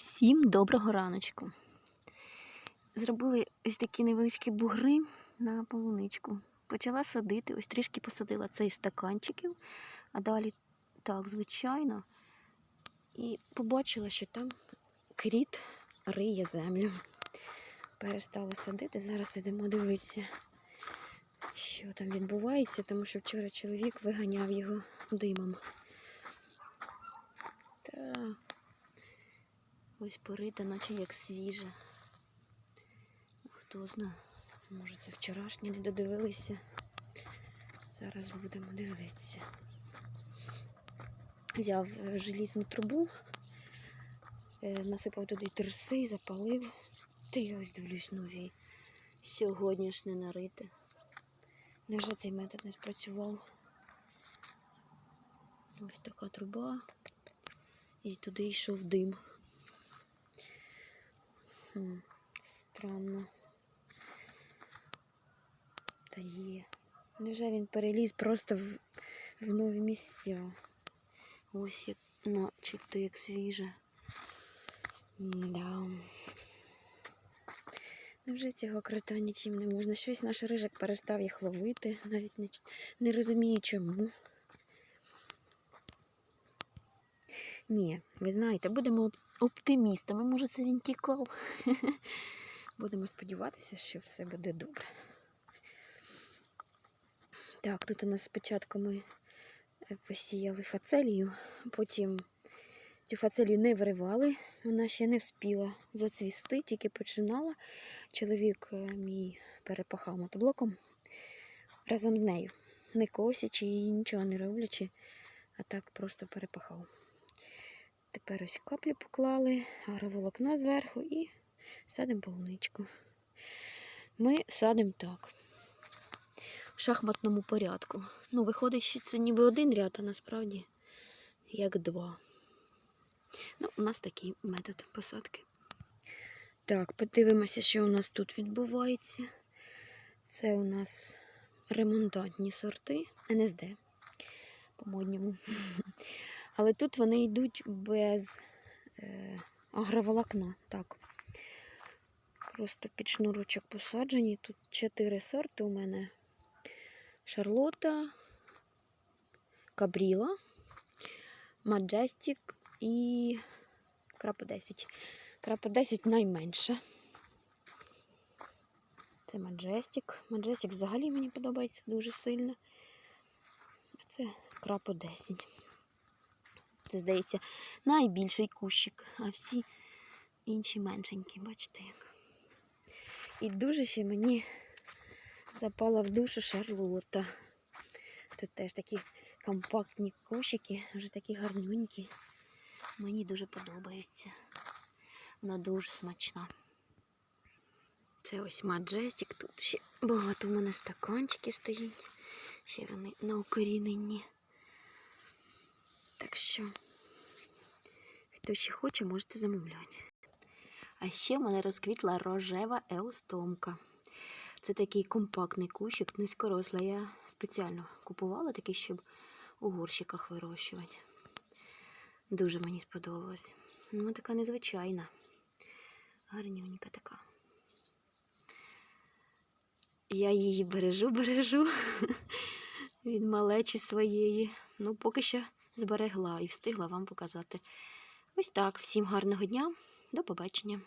Всім доброго раночку. Зробили ось такі невеличкі бугри на полуничку. Почала садити, ось трішки посадила цей стаканчиків, а далі так, звичайно. І побачила, що там кріт риє землю. Перестала садити. Зараз ідемо дивитися, що там відбувається, тому що вчора чоловік виганяв його димом. Так. Ось порита, наче як свіже. Хто знає, може це вчорашнє не додивилися. Зараз будемо дивитися. Взяв желізну трубу, е, насипав туди терси, запалив. Та я ось дивлюсь нові. Сьогодні ж нарити. Невже цей метод не спрацював? Ось така труба. І туди йшов дим. Хм, странно. Та є. Невже він переліз просто в, в нові місця? Ось як начебто як свіже. Да. Невже цього крита нічим не можна? Щось наш рижик перестав їх ловити, навіть не, не розумію чому. Ні, ви знаєте, будемо оптимістами. Може, це він тікав. Будемо сподіватися, що все буде добре. Так, тут у нас спочатку ми е, посіяли фацелію, потім цю фацелію не виривали, вона ще не вспіла зацвісти, тільки починала. Чоловік е, мій перепахав мотоблоком разом з нею, не косячи її, нічого не роблячи, а так просто перепахав. Тепер ось каплю поклали, агроволокно зверху і садимо полуничку. Ми садимо так. В шахматному порядку. Ну, виходить, що це ніби один ряд, а насправді як два. Ну, у нас такий метод посадки. Так, подивимося, що у нас тут відбувається. Це у нас ремонтантні сорти НСД, по-модньому. Але тут вони йдуть без е, агроволокна. Так. Просто під шнурочок посаджені. Тут чотири сорти у мене. Шарлота, Кабріла, Маджестік і Крапа 10. Крапа 10 найменше. Це Маджестік. Маджестік взагалі мені подобається дуже сильно. А це Крапа 10. Це, здається, найбільший кущик, а всі інші меншенькі, бачите як. І дуже ще мені запала в душу шарлота. Тут теж такі компактні кущики, вже такі гарнюнькі. Мені дуже подобається. Вона дуже смачна. Це ось маджестик. Тут ще багато в мене стаканчики стоїть. Ще вони на укоріненні. Що, хто ще хоче, можете замовляти. А ще в мене розквітла рожева еустомка. Це такий компактний кущик, низькорослий. Я спеціально купувала такий, щоб у горщиках вирощувати. Дуже мені сподобалось. Ну, така незвичайна. Гарнюнька така. Я її бережу, бережу від малечі своєї. Ну, поки що зберегла і встигла вам показати. Ось так. Всім гарного дня. До побачення.